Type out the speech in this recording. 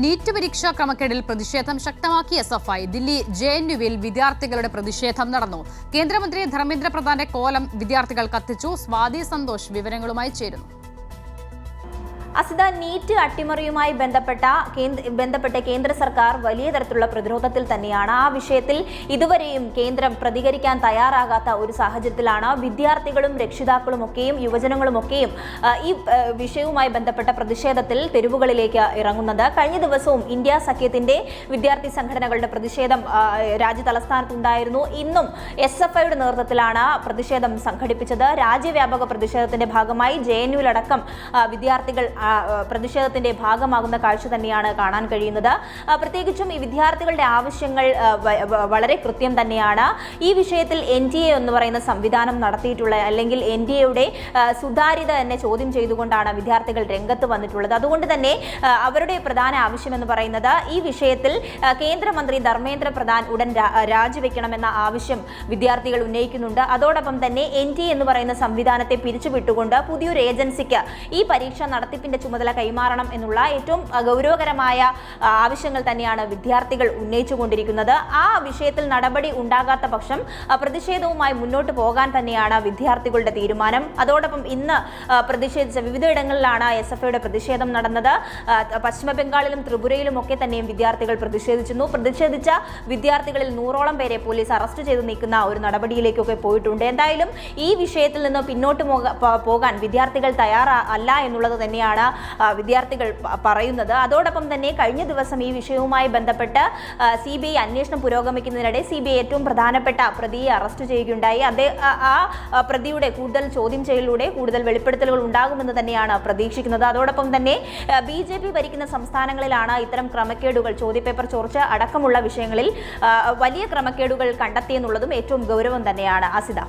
NEET പരീക്ഷാ ക്രമക്കേടിൽ പ്രതിഷേധം ശക്തമാക്കി S F I. Delhi J N യുവിൽ വിദ്യാർത്ഥികളുടെ പ്രതിഷേധം നടന്നു. കേന്ദ്രമന്ത്രി ധർമ്മേന്ദ്ര പ്രധാന്റെ കോലം വിദ്യാർത്ഥികൾ കത്തിച്ചു. സ്വാതി സന്തോഷ് വിവരങ്ങളുമായി ചേരുന്നു. അസിത നീറ്റ് അട്ടിമറിയുമായി ബന്ധപ്പെട്ട ബന്ധപ്പെട്ട് കേന്ദ്ര സർക്കാർ വലിയ തരത്തിലുള്ള പ്രതിരോധത്തിൽ തന്നെയാണ്. ആ വിഷയത്തിൽ ഇതുവരെയും കേന്ദ്രം പ്രതികരിക്കാൻ തയ്യാറാകാത്ത ഒരു സാഹചര്യത്തിലാണ്. വിദ്യാർത്ഥികളും രക്ഷിതാക്കളും ഒക്കെയും യുവജനങ്ങളും ഒക്കെയും ഈ വിഷയവുമായി ബന്ധപ്പെട്ട പ്രതിഷേധത്തിൽ തെരുവുകളിലേക്ക് ഇറങ്ങുന്നത്. കഴിഞ്ഞ ദിവസവും ഇന്ത്യ സഖ്യത്തിന്റെ വിദ്യാർത്ഥി സംഘടനകളുടെ പ്രതിഷേധം രാജ്യ തലസ്ഥാനത്തുണ്ടായിരുന്നു. ഇന്നും എസ് എഫ് ഐയുടെ നേതൃത്വത്തിലാണ് പ്രതിഷേധം സംഘടിപ്പിച്ചത്. രാജ്യവ്യാപക പ്രതിഷേധത്തിന്റെ ഭാഗമായി ജെ എൻ യുവിലടക്കം വിദ്യാർത്ഥികൾ പ്രതിഷേധത്തിന്റെ ഭാഗമാകുന്ന കാഴ്ച തന്നെയാണ് കാണാൻ കഴിയുന്നത്. പ്രത്യേകിച്ചും ഈ വിദ്യാർത്ഥികളുടെ ആവശ്യങ്ങൾ വളരെ കൃത്യം തന്നെയാണ്. ഈ വിഷയത്തിൽ എൻ ഡി എ എന്ന് പറയുന്ന സംവിധാനം നടത്തിയിട്ടുള്ള അല്ലെങ്കിൽ എൻ ഡി എയുടെ സുതാര്യത തന്നെ ചോദ്യം ചെയ്തുകൊണ്ടാണ് വിദ്യാർത്ഥികൾ രംഗത്ത് വന്നിട്ടുള്ളത്. അതുകൊണ്ട് തന്നെ അവരുടെ പ്രധാന ആവശ്യം എന്ന് പറയുന്നത് ഈ വിഷയത്തിൽ കേന്ദ്രമന്ത്രി ധർമ്മേന്ദ്ര പ്രധാൻ ഉടൻ രാജിവെക്കണമെന്ന ആവശ്യം വിദ്യാർത്ഥികൾ ഉന്നയിക്കുന്നുണ്ട്. അതോടൊപ്പം തന്നെ എൻ ടി എന്ന് പറയുന്ന സംവിധാനത്തെ പിരിച്ചുവിട്ടുകൊണ്ട് പുതിയൊരു ഏജൻസിക്ക് ഈ പരീക്ഷ നടത്തിപ്പിന്റെ ചുമതല കൈമാറണം എന്നുള്ള ഏറ്റവും ഗൗരവകരമായ ആവശ്യങ്ങൾ തന്നെയാണ് വിദ്യാർത്ഥികൾ ഉന്നയിച്ചുകൊണ്ടിരിക്കുന്നത്. ആ വിഷയത്തിൽ നടപടി ഉണ്ടാകാത്ത പക്ഷം പ്രതിഷേധവുമായി മുന്നോട്ട് പോകാൻ തന്നെയാണ് വിദ്യാർത്ഥികളുടെ തീരുമാനം. അതോടൊപ്പം ഇന്ന് പ്രതിഷേധിച്ച വിവിധയിടങ്ങളിലാണ് എസ് എഫ് ഐയുടെ പ്രതിഷേധം നടന്നത്. പശ്ചിമ ബംഗാളിലും ത്രിപുരയിലും ഒക്കെ തന്നെയും വിദ്യാർത്ഥികൾ പ്രതിഷേധിച്ചിരുന്നു. പ്രതിഷേധിച്ച വിദ്യാർത്ഥികളിൽ നൂറോളം പേരെ പോലീസ് അറസ്റ്റ് ചെയ്ത് നീക്കുന്ന ഒരു നടപടിയിലേക്കൊക്കെ പോയിട്ടുണ്ട്. എന്തായാലും ഈ വിഷയത്തിൽ നിന്ന് പിന്നോട്ട് പോകാൻ വിദ്യാർത്ഥികൾ തയ്യാറല്ല എന്നുള്ളത് തന്നെയാണ് വിദ്യാർത്ഥികൾ പറയുന്നത്. അതോടൊപ്പം തന്നെ കഴിഞ്ഞ ദിവസം ഈ വിഷയവുമായി ബന്ധപ്പെട്ട് സി ബി ഐ അന്വേഷണം പുരോഗമിക്കുന്നതിനിടെ സി ബി ഐ ഏറ്റവും പ്രധാനപ്പെട്ട പ്രതിയെ അറസ്റ്റ് ചെയ്യുകയുണ്ടായി. അതേ ആ, പ്രതിയുടെ കൂടുതൽ ചോദ്യം ചെയ്യലിലൂടെ കൂടുതൽ വെളിപ്പെടുത്തലുകൾ ഉണ്ടാകുമെന്ന് തന്നെയാണ് പ്രതീക്ഷിക്കുന്നത്. അതോടൊപ്പം തന്നെ ബി ജെ പി ഭരിക്കുന്ന സംസ്ഥാനങ്ങളിലാണ് ഇത്തരം ക്രമക്കേടുകൾ ചോദ്യപേപ്പർ ചോർച്ച അടക്കമുള്ള വിഷയങ്ങളിൽ വലിയ ക്രമക്കേടുകൾ കണ്ടെത്തിയെന്നുള്ളതും ഏറ്റവും ഗൗരവം തന്നെയാണ്. അസിത.